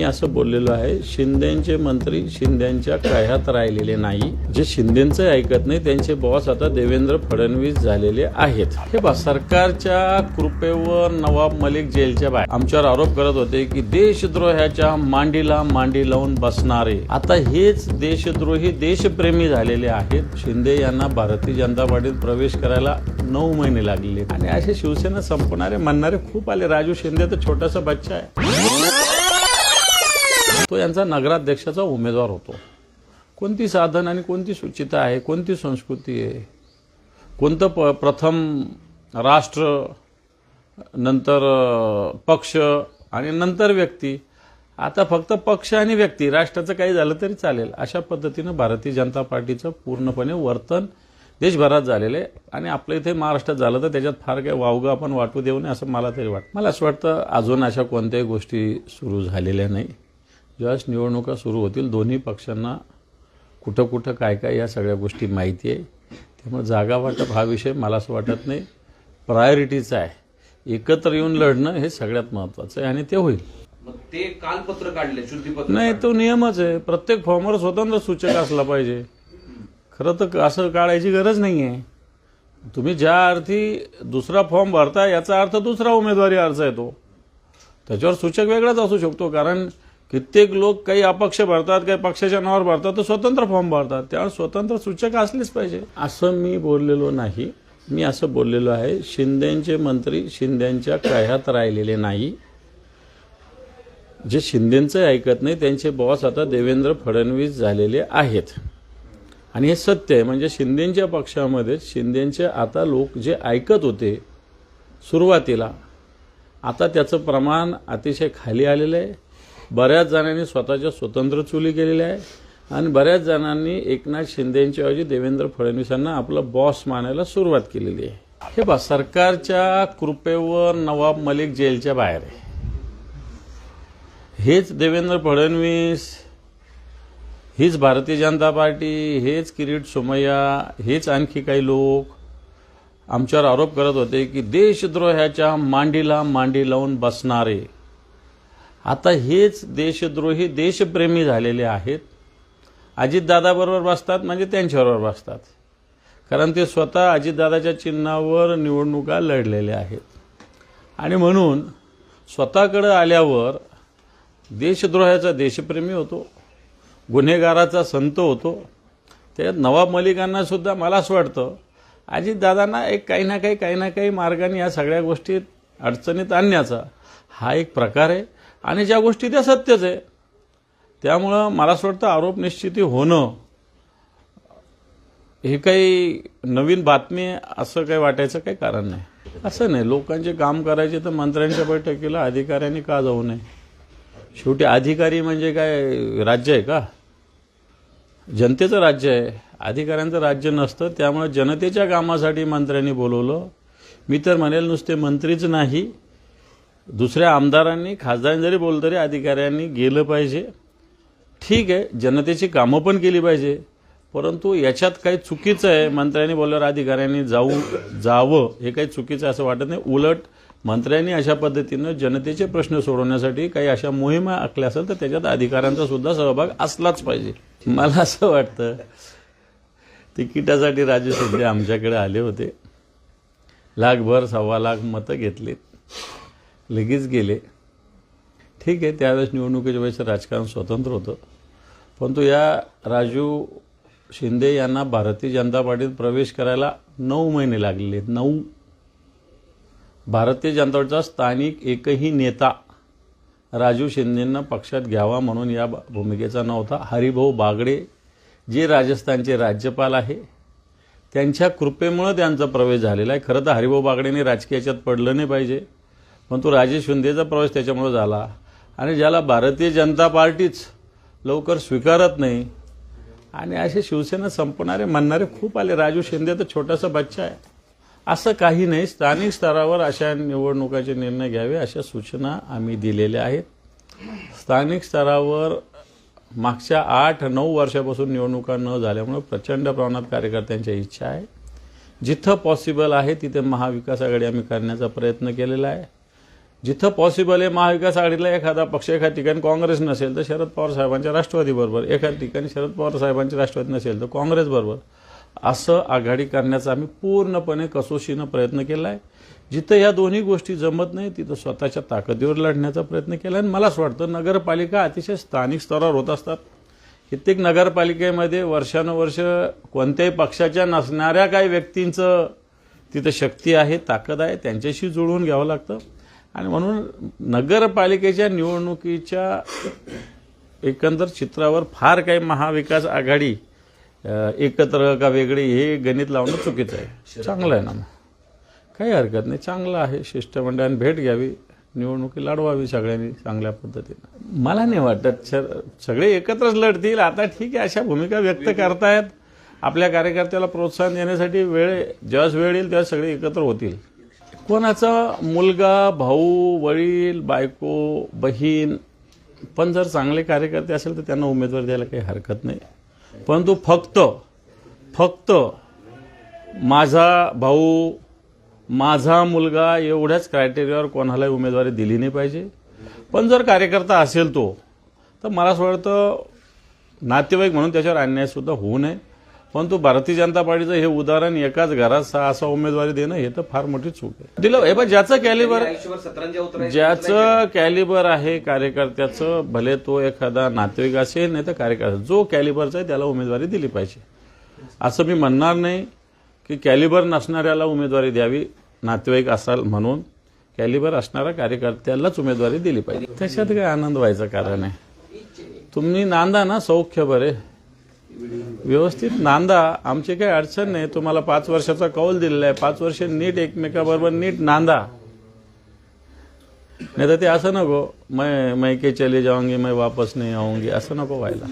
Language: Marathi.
मी असं बोललेलो आहे शिंदेचे मंत्री शिंदेच्या कह्यात राहिलेले नाही. जे शिंदेचं ऐकत नाही त्यांचे बॉस आता देवेंद्र फडणवीस झालेले आहेत. हे बा सरकारच्या कृपेवर नवाब मलिक जेलच्या बाहेर. आमच्यावर आरोप करत होते की देशद्रोहाच्या मांडीला मांडी लावून बसणारे. आता हेच देशद्रोही देशप्रेमी झालेले आहेत. शिंदे यांना भारतीय जनता पार्टीत प्रवेश करायला नऊ महिने लागले. आणि असे शिवसेना संपणारे म्हणणारे खूप आले. राजू शिंदे तर छोटासा बच्चा आहे. तो यांचा नगराध्यक्षाचा उमेदवार होतो. कोणती साधन आणि कोणती सुचिता आहे? कोणती संस्कृती आहे? कोणतं प प्रथम राष्ट्र नंतर पक्ष आणि नंतर व्यक्ती? आता फक्त पक्ष आणि व्यक्ती राष्ट्राचं काही झालं तरी चालेल. अशा पद्धतीनं भारतीय जनता पार्टीचं पूर्णपणे वर्तन देशभरात झालेलं आहे. आणि आपल्या इथे महाराष्ट्रात झालं तर त्याच्यात फार काही वावगं आपण वाटू देऊ नये असं मला तरी वाटतं. मला असं वाटतं अजून अशा कोणत्याही गोष्टी सुरू झालेल्या नाही. ज्यावेळेस निवडणुका सुरू होतील दोन्ही पक्षांना कुठं कुठं काय काय या सगळ्या गोष्टी माहिती आहे. त्यामुळे जागा वाटप हा विषय मला असं वाटत नाही. प्रायोरिटीचा आहे. एकत्र येऊन लढणं हे सगळ्यात महत्त्वाचं आहे आणि ते होईल. ते कालपत्र काढले शुद्धीपत्र नाही तो नियमच आहे. प्रत्येक फॉर्मवर स्वतंत्र सूचक असला पाहिजे. खरं तर असं काढायची गरज नाही आहे तुम्ही ज्या अर्थी दुसरा फॉर्म भरता याचा अर्थ दुसरा उमेदवारी अर्ज आहे तो त्याच्यावर सूचक वेगळाच असू शकतो कारण कित्येक लोक काही अपक्ष भरतात काही पक्षाच्या नावावर भरतात तर स्वतंत्र फॉर्म भरतात. त्यावर स्वतंत्र सूचक असलेच पाहिजे. असं मी बोललेलो नाही. मी असं बोललेलो आहे शिंदेचे मंत्री शिंदेच्या कह्यात राहिलेले नाही. जे शिंदेचं ऐकत नाही त्यांचे बॉस आता देवेंद्र फडणवीस झालेले आहेत. आणि हे सत्य आहे म्हणजे शिंदेच्या पक्षामध्ये शिंदेचे आता लोक जे ऐकत होते सुरुवातीला आता त्याचं प्रमाण अतिशय खाली आलेलं आहे. बऱ्याच जणांनी स्वतःच्या स्वतंत्र चुली केलेल्या आहे आणि बऱ्याच जणांनी एकनाथ शिंदेच्या ऐवजी देवेंद्र फडणवीसांना आपलं बॉस मानायला सुरुवात केलेली आहे. हे बा सरकारच्या कृपेवर नवाब मलिक जेलच्या बाहेर आहे. हेच देवेंद्र फडणवीस हीच भारतीय जनता पार्टी हेच किरीट सोमय्या हेच आणखी काही लोक आमच्यावर आरोप करत होते की देशद्रोहाच्या मांडीला मांडी लावून बसणारे आता हेच देशद्रोही देशप्रेमी झालेले आहेत. अजितदादाबरोबर बसतात म्हणजे त्यांच्याबरोबर बसतात. कारण ते स्वतः अजितदादाच्या चिन्हावर निवडणुका लढलेले आहेत. आणि म्हणून स्वतःकडं आल्यावर देशद्रोहाचा देशप्रेमी होतो गुन्हेगाराचा संत होतो. त्यात नवाब मलिकांना सुद्धा मला असं वाटतं अजितदादांना एक काही ना काही काही ना काही मार्गाने या सगळ्या गोष्टी अडचणीत आणण्याचा हा एक प्रकार आहे. आणि ज्या गोष्टी त्या सत्यच आहे. त्यामुळं मला असं वाटतं आरोप निश्चिती होणं हे काही नवीन बातमी आहे असं काही वाटायचं काही कारण नाही. असं नाही. लोकांचे काम करायचे तर मंत्र्यांच्या बैठकीला अधिकाऱ्यांनी का जाऊ नये? शेवटी अधिकारी म्हणजे काय राज्य आहे का? जनतेचं राज्य आहे. अधिकाऱ्यांचं राज्य नसतं. त्यामुळे जनतेच्या कामासाठी मंत्र्यांनी बोलवलं. मी तर म्हणेल नुसते मंत्रीच नाही. दुसऱ्या आमदारांनी खासदारांनी जरी बोललं तरी अधिकाऱ्यांनी गेलं पाहिजे. ठीक आहे जनतेची कामं पण केली पाहिजे. परंतु याच्यात काही चुकीचं आहे. मंत्र्यांनी बोलल्यावर अधिकाऱ्यांनी जाऊ जावं हे काही चुकीचं असं वाटत नाही. उलट मंत्र्यांनी अशा पद्धतीनं जनतेचे प्रश्न सोडवण्यासाठी काही अशा मोहिमा आखल्या असेल तर त्याच्यात अधिकाऱ्यांचा सुद्धा सहभाग असलाच पाहिजे. मला असं वाटतं तिकिटासाठी राजू शिंदे आमच्याकडे आले होते. लाखभर सव्वा लाख मतं घेतलीत. लगेच गेले. ठीक आहे त्यावेळेस निवडणुकीच्या वेळेस राजकारण स्वतंत्र होतं. परंतु या राजू शिंदे यांना भारतीय जनता पार्टीत प्रवेश करायला नऊ महिने लागलेले नऊ. भारतीय जनता पार्टीचा स्थानिक एकही नेता राजू शिंदेंना पक्षात घ्यावा म्हणून या भूमिकेचा नव्हता. हरिभाऊ बागडे जे राजस्थानचे राज्यपाल आहे त्यांच्या कृपेमुळं त्यांचा प्रवेश झालेला आहे. खरं तर हरिभाऊ बागडेने राजकीयाच्यात पडलं नाही पाहिजे. पण तो राजेश शिंदेचा प्रवेश त्याच्यामुळं झाला. आणि ज्याला भारतीय जनता पार्टीच लवकर स्वीकारत नाही आणि असे शिवसेना संपणारे म्हणणारे खूप आले. राजू शिंदे तर छोटासा बच्चा आहे. असं काही नाही. स्थानिक स्तरावर अशा निवडणुकाचे निर्णय घ्यावे अशा सूचना आम्ही दिलेल्या आहेत. स्थानिक स्तरावर मागच्या आठ नऊ वर्षापासून निवडणुका न झाल्यामुळे प्रचंड प्रमाणात कार्यकर्त्यांच्या इच्छा आहे. जिथं पॉसिबल आहे तिथे महाविकास आघाडी आम्ही करण्याचा प्रयत्न केलेला आहे. जिथं पॉसिबल आहे महाविकास आघाडीला एखादा पक्ष एखाद्या ठिकाणी काँग्रेस नसेल तर शरद पवार साहेबांच्या राष्ट्रवादी बरोबर. एखाद्या ठिकाणी शरद पवार साहेबांच्या राष्ट्रवादी नसेल तर काँग्रेस बरोबर. असं आघाडी करण्याचा आम्ही पूर्णपणे कसोशीनं प्रयत्न केला आहे जिथं या दोन्ही गोष्टी जमत नाही तिथं स्वतःच्या ताकदीवर लढण्याचा प्रयत्न केला आणि मला असं वाटतं नगरपालिका अतिशय स्थानिक स्तरावर होत असतात. कित्येक नगरपालिकेमध्ये वर्षानुवर्ष कोणत्याही पक्षाच्या नसणाऱ्या काही व्यक्तींचं तिथं शक्ती आहे ताकद आहे त्यांच्याशी जुळवून घ्यावं लागतं. आणि म्हणून नगरपालिकेच्या निवडणुकीच्या एकंदर चित्रावर फार काही महाविकास आघाडी एकत्र का वेगळी हे गणित लावणं चुकीचं आहे. चांगलं आहे ना मग. काही हरकत नाही. चांगलं आहे. शिष्टमंडळाने भेट घ्यावी. निवडणुकी लढवावी सगळ्यांनी चांगल्या पद्धतीनं. मला नाही वाटत. सगळे एकत्रच लढतील. आता ठीक आहे. अशा भूमिका व्यक्त करतायत. आपल्या कार्यकर्त्याला प्रोत्साहन देण्यासाठी वेळ जेव्हाच वेळ येईल तेव्हा सगळे एकत्र होतील. कोणाचा मुलगा भाऊ वडील बायको बहीण पण जर चांगले कार्यकर्ते असेल तर त्यांना उमेदवार द्यायला काही हरकत नाही. परंतु फक्त फक्त माझा भाऊ माझा मुलगा एवढ्याच क्रायटेरियावर कोणालाही उमेदवारी दिली नाही पाहिजे. पण जर कार्यकर्ता असेल तो तर मला असं वाटतं नातेवाईक म्हणून त्याच्यावर अन्यायसुद्धा होऊ नये. परंतु भारतीय जनता पार्टीचं हे उदाहरण एकाच घरात सहा सहा उमेदवारी देणं हे तर फार मोठी चूक आहे. दिलं हे पण ज्याचं कॅलिबर ज्याचं कॅलिबर आहे कार्यकर्त्याचं भले तो एखादा नातेवाईक असेल नाही तर कार्यकर्ता जो कॅलिबरचा आहे त्याला उमेदवारी दिली पाहिजे. असं मी म्हणणार नाही की कॅलिबर नसणाऱ्याला उमेदवारी द्यावी नातेवाईक असाल म्हणून. कॅलिबर असणाऱ्या कार्यकर्त्यालाच उमेदवारी दिली पाहिजे. त्याच्यात काय आनंद व्हायचं कारण आहे? तुम्ही नांदा ना सौख्य बरे. व्यवस्थित. नांदा आमची काही अडचण नाही. तुम्हाला पाच वर्षाचा कौल दिलेला आहे. पाच वर्ष नीट एकमेकाबरोबर नीट नांदा. नाही तर ते असं नको. मैं मैं के चले जाऊंगी मैं वापस नहीं आऊंगी. असं नको व्हायला.